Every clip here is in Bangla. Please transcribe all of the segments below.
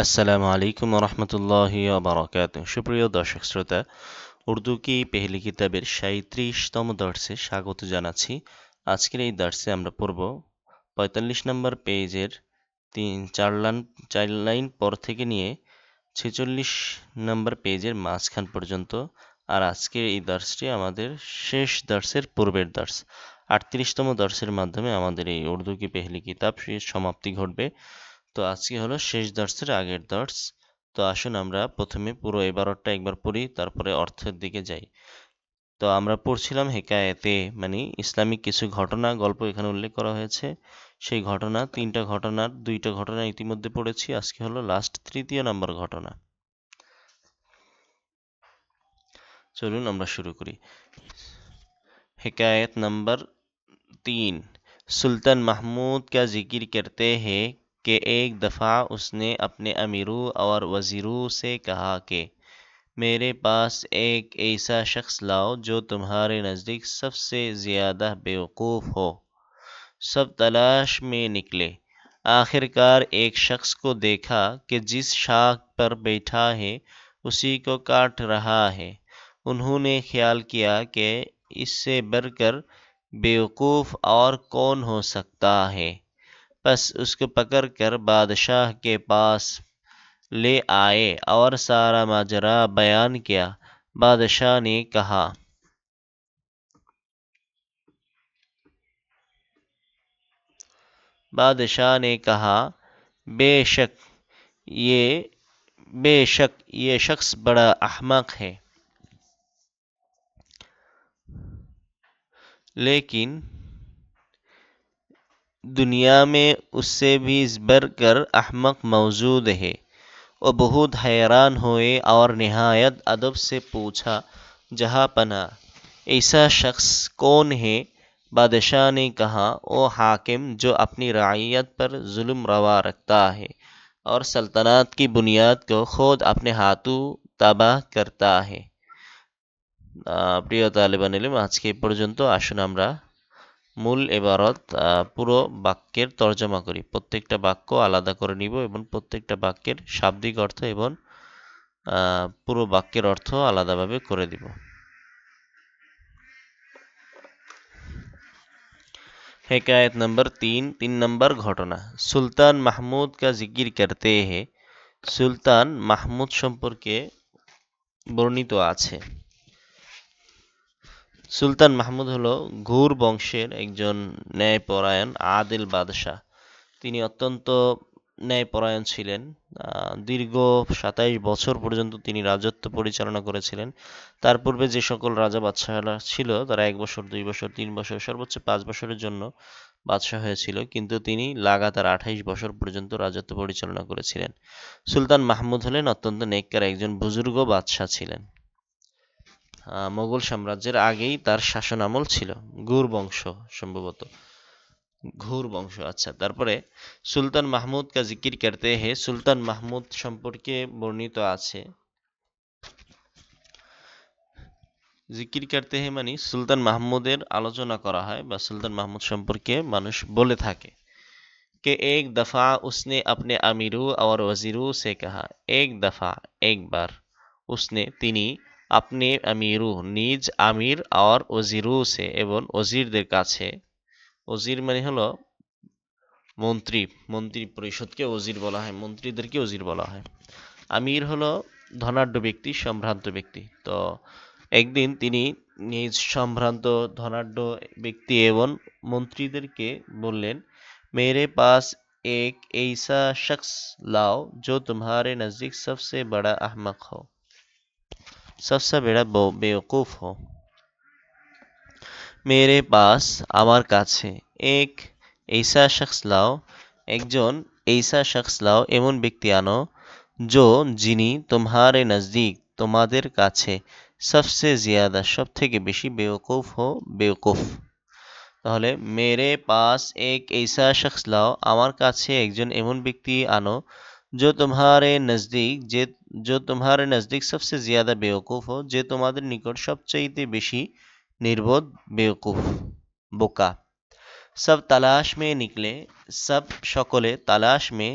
আসসালামু আলাইকুম রহমতুল্লাহ বারকাত সুপ্রিয় দর্শক শ্রোতা, উর্দু কি পেহলি কিতাবের সাঁত্রিশতম দর্শে স্বাগত জানাচ্ছি। আজকের এই দর্শে আমরা পড়ব পঁয়তাল্লিশ নম্বর পেজের তিন চার লাইন চার লাইন পর থেকে নিয়ে ছেচল্লিশ নম্বর পেজের মাঝখান পর্যন্ত। আর আজকের এই দর্শটি আমাদের শেষ দর্শের পূর্বের দর্শ। আটত্রিশতম দর্শের মাধ্যমে আমাদের এই উর্দু কি পেহলি কিতাব সমাপ্তি ঘটবে। তো আজকে হলো শেষ দর্শের আগের দর্শ তো আসুন আমরা প্রথমে পুরো এবারটা একবার পড়ি তারপরে অর্থের দিকে যাই তো আমরা পড়ছিলাম হেকায়েতে মানে ইসলামিক কিছু ঘটনা গল্প এখানে উল্লেখ করা হয়েছে সেই ঘটনা তিনটা ঘটনার দুইটা ঘটনা ইতিমধ্যে পড়েছি আজকে হলো লাস্ট তৃতীয় নম্বর ঘটনা চলুন আমরা শুরু করি হেকায়ত নম্বর तीन सुल्तान महमूद का जिक्र करते हैं کہ ایک دفعہ اس نے اپنے امیروں اور وزیروں سے کہا کہ میرے پاس ایک ایسا شخص لاؤ جو تمہارے نزدیک سب سے زیادہ بیوقوف ہو، سب تلاش میں نکلے۔ آخر کار ایک شخص کو دیکھا کہ جس شاخ پر بیٹھا ہے، اسی کو کاٹ رہا ہے۔ انہوں نے خیال کیا کہ اس سے بڑھ کر بیوقوف اور کون ہو سکتا ہے۔ پس اس کو پکڑ کر بادشاہ کے پاس لے آئے اور سارا ماجرا بیان کیا۔ بادشاہ نے کہا، بادشاہ نے کہا، بے شک یہ، بے شک یہ شخص بڑا احمق ہے۔ لیکن دنیا میں اس سے بھی زبر کر احمق موجود ہے۔ وہ بہت حیران ہوئے اور نہایت ادب سے پوچھا، جہاں پناہ؟ ایسا شخص کون ہے؟ بادشاہ نے کہا، وہ حاکم جو اپنی رعیت پر ظلم روا رکھتا ہے اور سلطنت کی بنیاد کو خود اپنے ہاتھوں تباہ کرتا ہے۔ پری طالب علم آج کے আজকে পর্যন্ত আসুন আমরা মূল এবারত পুরো বাক্যের তর্জমা করি। প্রত্যেকটা বাক্য আলাদা করে নিব এবং প্রত্যেকটা বাক্যের শাব্দিক অর্থ এবং পুরো বাক্যের অর্থ আলাদাভাবে করে দিব। হেকায়ত নম্বর তিন তিন নম্বর ঘটনা। সুলতান মাহমুদ কা জিকির করতে হে, সুলতান মাহমুদ সম্পর্কে বর্ণিত আছে। সুলতান মাহমুদ হল ঘুর বংশের একজন ন্যায়পরায়ণ আদিল বাদশাহ। তিনি অত্যন্ত ন্যায়পরায়ণ ছিলেন। দীর্ঘ সাতাইশ বছর পর্যন্ত তিনি রাজত্ব পরিচালনা করেছিলেন। তার পূর্বে যে সকল রাজা বাদশাহরা ছিল, তারা এক বছর, দুই বছর, তিন বছর, সর্বোচ্চ পাঁচ বছরের জন্য বাদশাহ হয়েছিল। কিন্তু তিনি লাগাতার আঠাইশ বছর পর্যন্ত রাজত্ব পরিচালনা করেছিলেন। সুলতান মাহমুদ হলেন অত্যন্ত নেককার একজন বুজুর্গ বাদশাহ ছিলেন। মোগল সাম্রাজ্যের আগেই তার শাসন আমল ছিল, ঘুর বংশ সম্ভবত। ঘুর বংশ আচ্ছা। তারপরে সুলতান মাহমুদ কা জিকির করতে হে, সুলতান মাহমুদ সম্পর্কে বর্ণিত আছে। জিকির করতে হে মানে সুলতান মাহমুদের আলোচনা করা হয় বা সুলতান মাহমুদ সম্পর্কে মানুষ বলে থাকে। কে এক দফা উসনে আপনি আমিরু আর ওয়াজিরু সে কাহা, এক দফা, একবার উসনে তিনি আপনি আমিরু নিজ আমির আর ওজিরু সে এবং ওজিরদের কাছে ওজির মানে হলো মন্ত্রী মন্ত্রী পরিষদকে ওজির বলা হয় মন্ত্রীদেরকে ওজির বলা হয় আমির হলো ধনাঢ্য ব্যক্তি সম্ভ্রান্ত ব্যক্তি তো একদিন তিনি নিজ সম্ভ্রান্ত ধনাঢ্য ব্যক্তি এবং মন্ত্রীদেরকে বললেন मेरे पास एक ऐसा शख्स लाओ जो तुम्हारे नज़दीक सबसे बड़ा अहमक हो सबसे बड़ा बेवकूफ़ हो मेरे पास আমার কাছে এক ऐसा शख्स लाओ একজন ऐसा शख्स लाओ এমন ব্যক্তি আনো जो যিনি তোমারে নজদিক তোমাদের কাছে সবসে জিয়াদা সব থেকে বেশি বেওকুফ হো বেওকুফ তাহলে মেরে পাস এক ऐसा शख्स लाओ আমার কাছে একজন এমন ব্যক্তি আনো जो तुम्हारे नज़दीक যে जो तुम्हारे नज़दीक सबसे ज़्यादा बेवकूफ़ हो যে তোমাদের নিকট সবচাইতে বেশি নির্বোধ বেওকুফ বোকা সব তালাশ মে নিকলে সব সকলে তালাশ মে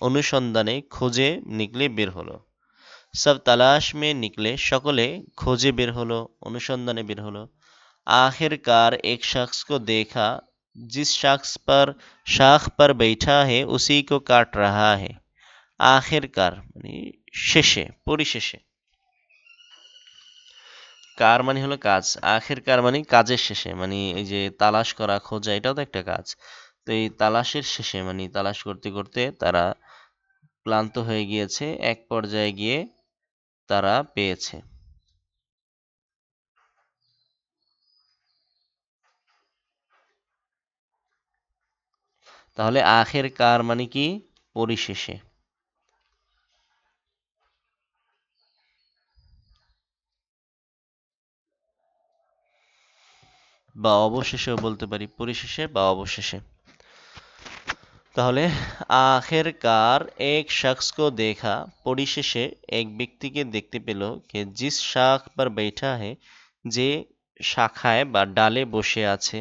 অনুসন্ধানে খোঁজে নিকলে বের হলো সব তালাশ মে নিকলে সকলে खोजे বের হলো অনুসন্ধানে বের হলো आखिरकार एक शख्स को देखा जिस शख्स पर शाख पर बैठा है उसी को काट रहा है आखिरकार মানে শেষে, পরিশেষে। কার মানে হলো কাজ? আখের কার মানে কাজের শেষে মানে এই যে তালাশ করা, খোঁজা, এটাও তো একটা কাজ। তো এই তালাশের শেষে মানে তালাশ করতে করতে তারা ক্লান্ত হয়ে গিয়েছে, এক পর্যায়ে গিয়ে তারা পেয়েছে। তাহলে আখের কার মানে কি? পরিশেষে। বা অবশেষেও বলতে পারি পরিশেষে বা অবশেষে তাহলে আখের কার এক শখস কো দেখা পরিশেষে এক ব্যক্তিকে দেখতে পেল কে জিস শাখ পর बैठा है যে শাখায় বা ডালে বসে আছে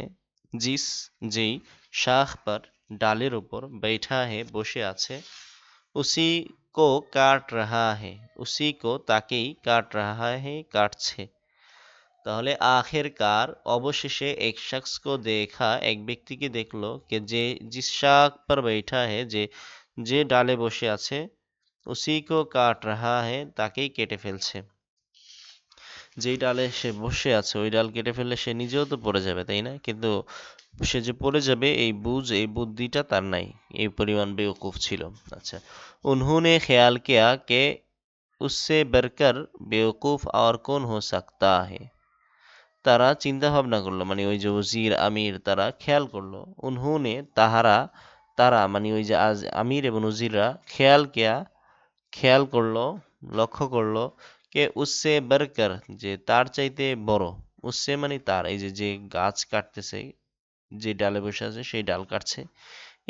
জিস যেই শাখ পর ডালের উপর बैठा है বসে আছে উসি কো কাট রাহা है উসি কো তাকেই কাট রাহা है কাটছে তাহলে আখের কার অবশেষে এক শখস কো দেখা এক ব্যক্তিকে দেখলো কে যে জিস শাক পর बैठा है যে যে ডালে বসে আছে উসি কো কাট রাহা है তাকেই কেটে ফেলছে যেই ডালে সে বসে আছে ওই ডাল কেটে ফেললে সে নিজেও তো পড়ে যাবে তাই না কিন্তু সে যে পড়ে যাবে এই বুঝ এই বুদ্ধিটা তার নাই এই পরিমাণ বেওকুফ ছিল আচ্ছা उन्होंने ख्याल किया कि उससे बढ़कर बेवकूफ़ और कौन हो सकता है তারা চিন্তা ভাবনা করল। মানে ওই যে ওজির, আমির তারা খেয়াল করল। উনহুনে তাহারা, তারা মানে ওই যে আজ আমির এবং উজিররা খেয়াল কেয়া, খেয়াল করল, লক্ষ্য করল কে উসে বারকার যে তার চাইতে বড়। উসে মানে তার, এই যে যে গাছ কাটতেছে, যে ডালে বসে আছে সেই ডাল কাটছে।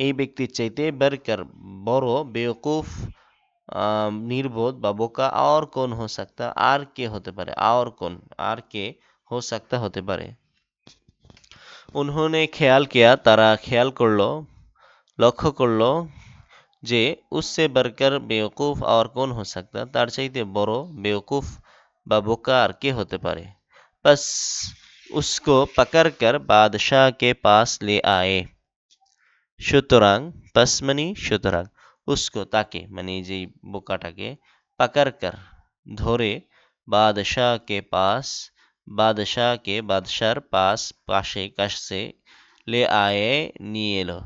এই ব্যক্তির চাইতে বারকার, বড়, বেওকুফ নির্বোধ বা বোকা আর কোন হো সাকতা? আর কে হতে পারে? আর কোন? আর কে ہو سکتا ہوتے پارے انہوں نے خیال کیا تارا خیال کر لو، لکھو کر لو اس سے بر کر بیوقوف اور کون ہو سکتا۔ تار چاہیتے برو بیوکوف بابوکار کے ہوتے پارے پس اس کو پکر کر بادشاہ کے پاس لے آئے۔ شترانگ پس منی شترانگ اس کو تاکہ منی جی بکا کے پکر کر دھورے بادشاہ کے پاس لے آئے বাদশাহ কে বাদশার পাশ পাশে কাছে লে আয়ে নিয়ে এলো।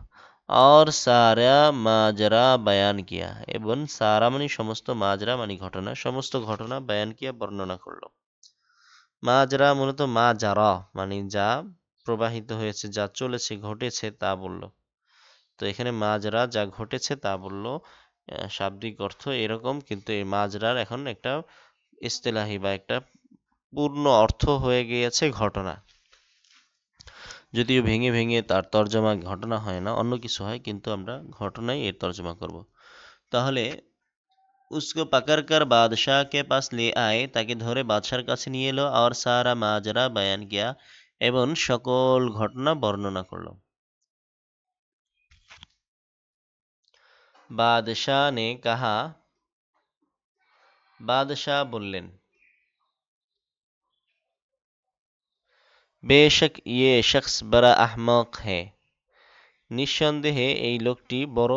আর সারা মাজরা বয়ান কিয়া, এবং সারা মানে সমস্ত মাজরা মানে ঘটনা, সমস্ত ঘটনা বয়ান কিয়া বর্ণনা করল। মাজরা মূলত মা যারা মানে যা প্রবাহিত হয়েছে, যা চলেছে, ঘটেছে তা বলল। তো এখানে মাজরা যা ঘটেছে তা বলল শাব্দিক অর্থ এরকম, কিন্তু এই মাজরার এখন একটা ইস্তেলাহি বা একটা পূর্ণ অর্থ হয়ে গিয়েছে ঘটনা। যদিও ভেঙে ভেঙে তার তর্জমা ঘটনা হয় না, অন্য কিছু হয়, কিন্তু আমরা ঘটনাই এর তর্জমা করব। তাহলে উসকো পাকড়কর বাদশাহ কে পাস লে আয়ে, তাকে ধরে বাদশার কাছে নিয়ে এলো, আর সারা মাজরা বায়ান গিয়া এবং সকল ঘটনা বর্ণনা করল। বাদশাহ নে কাহা, বাদশাহ বললেন بے شک یہ شخص برا احمق ہے۔ নিঃসন্দেহে এই লোকটি বড়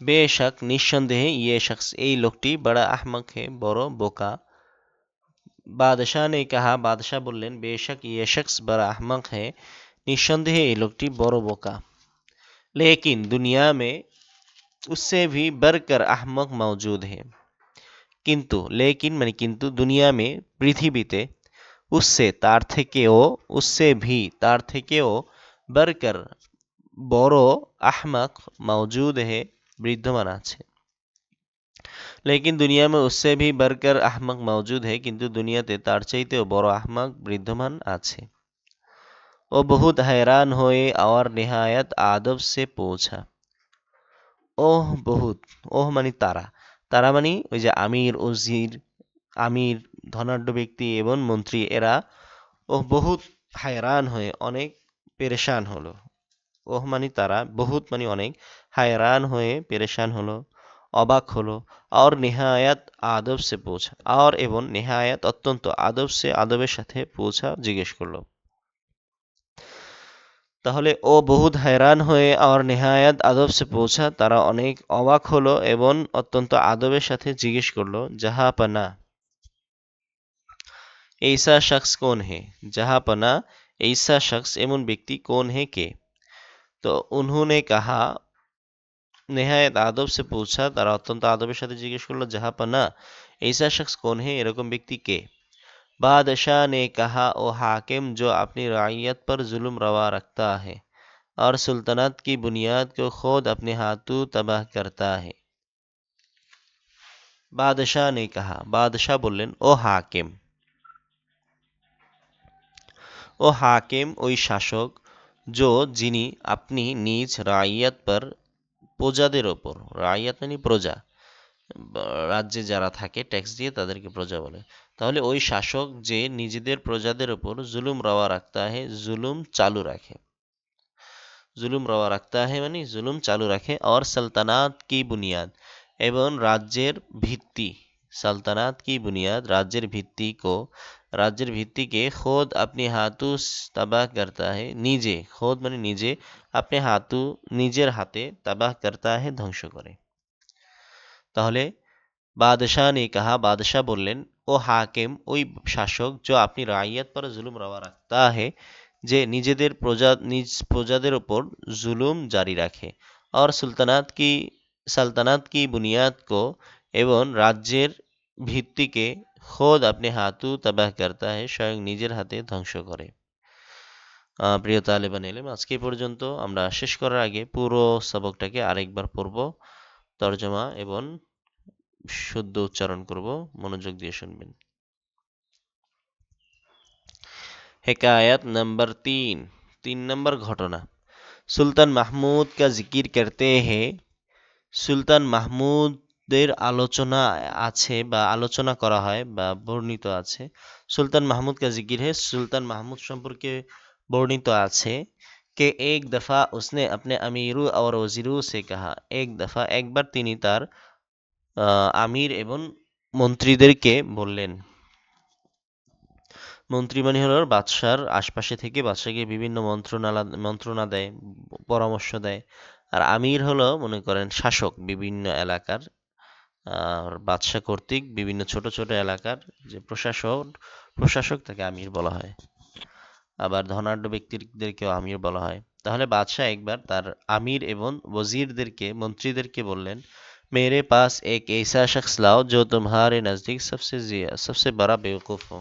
بے شک বেশক ہے یہ شخص এই لوکٹی، بڑا احمق ہے، برو، بوکا۔ بادشاہ نے کہا، بادشاہ বললেন بے شک یہ شخص بڑا احمق ہے نسندے یہ لوکٹی، برو، بوکا۔ لیکن دنیا میں اس سے بھی بر کر احمق موجود ہے কিন্তু লেকিন মানে কিন্তু দুনিয়া মে পৃথিবীতে উসসে তার থেকেও উসসে ভি তার থেকেও বরকর বড় আহমক মৌজুদ হে বিদ্যমান আছে লেকিন দুনিয়া মে উসসে ভি বরকর আহমক মৌজুদ হে কিন্তু দুনিয়াতে তার চাইতেও বড় আহমক বিদ্যমান আছে ও বহুত हैरान হয়ে और निहायत আদব সে পৌঁছা ওহ বহুত ওহ মানে তারা তারা মানে ওই যে আমির, ওজির, আমির, ধনাঢ্য ব্যক্তি এবং মন্ত্রী, এরা ও বহুত হায়রান হয়ে অনেক পেরেশান হলো। ওহ মানে তারা বহুত মানে অনেক হায়রান হয়ে পেরেশান হলো, অবাক হলো। আর নেহায়াত আদব সে পৌঁছা, আর এবং নেহায়াত অত্যন্ত আদব সে আদবের সাথে পৌঁছা জিজ্ঞেস করল। তাহলে ও বহুত হায়রান হয়ে আর নেহায়াত আদব সে পৌঁছা তারা অনেক অবাক হলো এবং অত্যন্ত আদবের সাথে জিজ্ঞেস করলো জাহা পানা ऐसा शख्स कौन है जहाँ पना ऐसा शख्स एमन व्यक्ति कौन है के तो उन्होंने कहा নেহায়ত আদব সে পৌঁছা তারা অত্যন্ত আদবের সাথে জিজ্ঞেস করলো জাহা পানা ऐसा शख्स कौन है এরকম ব্যক্তি কে بادشاہ نے کہا، او حاکم، جو اپنی رعیت پر ظلم روا رکھتا ہے اور سلطنت کی بنیاد کو خود اپنے ہاتھوں تباہ کرتا ہے۔ بادشاہ نے کہا، بادشاہ بولن، او حاکم، او হাকিম ওই شاشک جو যিনি اپنی نیچ রাইয়াত পর প্রজাদের ওপর راج মানে প্রজা রাজ্যে যারা থাকে ট্যাক্স দিয়ে তাদেরকে প্রজা بولے۔ তাহলে ওই শাসক যে নিজেদের প্রজাদের ওপর জুলুম রওয়া রাখতা হে জুলুম চালু রাখে জুলুম রওয়া রাখতা হে মানে জুলুম চালু রাখে और सल्तनत की बुनियाद এবং রাজ্যের ভিত্তি সালতানাত কি বুনিয়াদ রাজ্যের ভিত্তি কো রাজ্যের ভিত্তিকে খোদ আপনি হাতু তাবাহ করতা হে নিজে খোদ মানে নিজে আপনি হাতু নিজের হাতে তাবাহ করতা হে ধ্বংস করে তাহলে বাদশাহ নে কাহা বাদশাহ বললেন ও হাকিম, ওই শাসক, যে আপনি রাইয়াত পরে জুলুম রওয়া রাখতা হে যে নিজেদের প্রজা, নিজ প্রজাদের ওপর জুলুম জারি রাখে। আর সুলতানাত কি, সালতানাত কি বুনিয়াদ কো এবং রাজ্যের ভিত্তিকে খোদ আপনি হাতু তাবাহ করতা হে, স্বয়ং নিজের হাতে ধ্বংস করে। প্রিয় তালেবান এলেম, আজকে পর্যন্ত আমরা শেষ করার আগে পুরো সবকটাকে আরেকবার পড়ব। তর্জমা এবং শুদ্ধ উচ্চারণ করব, মনোযোগ দিয়ে শুনবেন। হেকায়াত নাম্বার তিন। তিন নম্বর ঘটনা। সুলতান মাহমুদ কা জিকির করতে হে, সুলতান মাহমুদের আলোচনা আছে বা আলোচনা করা হয় বা বর্ণিত আছে। সুলতান মাহমুদ কা জিকির হে, সুলতান মাহমুদ সম্পর্কে বর্ণিত আছে কে এক দফা, উসনে আপনি আমিরু আর ওজিরু সে কাহা। এক দফা, একবার তিনি তার আমির এবং মন্ত্রীদেরকে বললেন। মন্ত্রী মানে হল বাদশার আশপাশে থেকে বাদশাকে বিভিন্ন মন্ত্রণালা, মন্ত্রণা দেয়, পরামর্শ দেয়। আর আমির হলো মনে করেন শাসক বিভিন্ন এলাকার। আর বাদশাহ কর্তৃক বিভিন্ন ছোট ছোট এলাকার যে প্রশাসক প্রশাসক তাকে আমির বলা হয়। আবার ধনাঢ্য ব্যক্তিদেরকেও আমির বলা হয়। তাহলে বাদশাহ একবার তার আমির এবং ওজিরদেরকে, মন্ত্রীদেরকে বললেন میرے پاس ایک ایسا شخص لاؤ جو تمہارے نزدیک سب سے سب سے بڑا بیوقوف ہو۔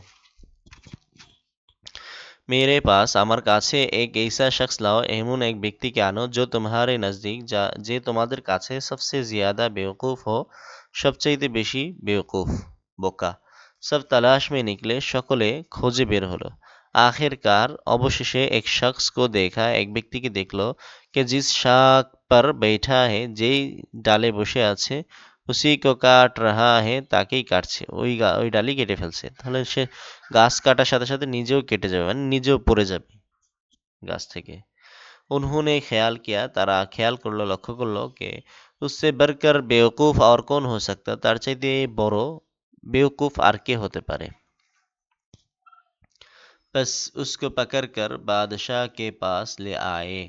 میرے پاس امر کاچے ایک ایسا شخص لاؤ، ایمون ایک بکتی کے آنو جو تمہارے نزدیک جا، جے تمہارے کاچے سب سے زیادہ بیوقوف ہو۔ হো সবচেয়ে بیشی بیوقوف بکا سب تلاش میں نکلے، شکلے کھوجے بیر ہو لو آخر کار ابو ششے ایک شخص کو دیکھا، ایک بکتی کی دیکھ لو۔ कि जिस शाख पर बैठा है যেই ডালে বসে আছে উসি কো কাট রাহা হে তাকেই কাটছে ওই ওই ডালি কেটে ফেলছে তাহলে সে গাছ কাটার সাথে সাথে নিজেও কেটে যাবে মানে নিজেও পড়ে যাবে গাছ থেকে उन्होंने ख्याल किया তারা খেয়াল করলো লক্ষ্য করলো কে उससे बढ़कर बेवकूफ और कौन हो सकता তার চাইতে বড় বেওকুফ আর কে হতে পারে बस उसको पकड़कर बादशाह के पास ले आए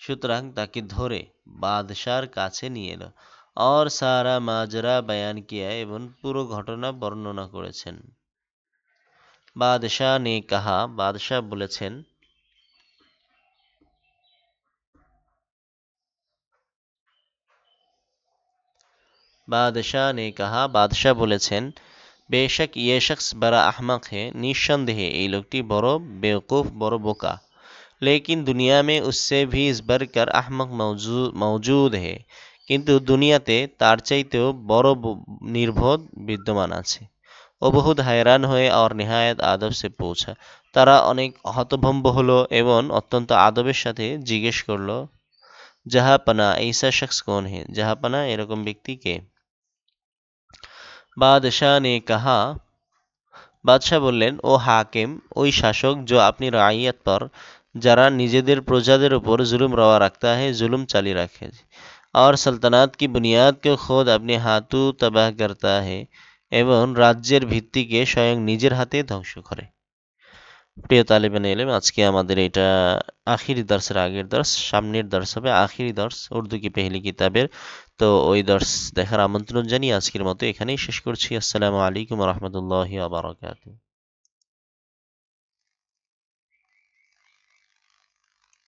সুতরাং তাকে ধরে বাদশার কাছে নিয়ে এলো। আর সারা মাজরা বয়ান কিয়া এবং পুরো ঘটনা বর্ণনা করেছেন। বাদশাহ নে কাহা বাদশাহ বলেছেন বাদশাহ নে কাহা বাদশাহ বলেছেন, বেশক ইয়ে শখস बड़ा अहमक হে, নিঃসন্দেহে এই লোকটি বড় বেওকুফ, বড় বোকা। लेकिन दुनिया में उससे भी इस बढ़कर আহমক মৌজুদ হে কিন্তু দুনিয়াতে তার চাইতেও বড় নির্বোধ বিদ্যমান আছে ও বহুত হায়রান হয়ে আর নিহায়ত আদব সে পৌঁছা তারা অনেক হতভম্ব হলো এবং অত্যন্ত আদবের সাথে জিজ্ঞেস করল জাহাপানা এইসা শখস কোন হে জাহাপানা এরকম ব্যক্তিকে বাদশাহ নে কাহা বাদশাহ বললেন ও হাকিম ওই শাসক যে আপনি রাইয়াত পর যারা নিজেদের প্রজাদের উপর जुल्म रवा रखता है जुल्म चाली रखे और सल्तनत की बुनियाद को खुद अपने हाथों तबाह करता है এবং রাজ্যের ভিত্তিকে স্বয়ং নিজের হাতে ধ্বংস করে প্রিয় তালিবান এলেম আজকে আমাদের এটা আখিরি দর্শের আগের দর্শ সামনের দর্শ হবে আখিরি দর্শ উর্দু কি পেহলি কিতাবের তো ওই দর্শ দেখার আমন্ত্রণ জানিয়ে আজকের মতো এখানেই শেষ করছি আসসালামু আলাইকুম রহমতুল্লাহ আবরকাত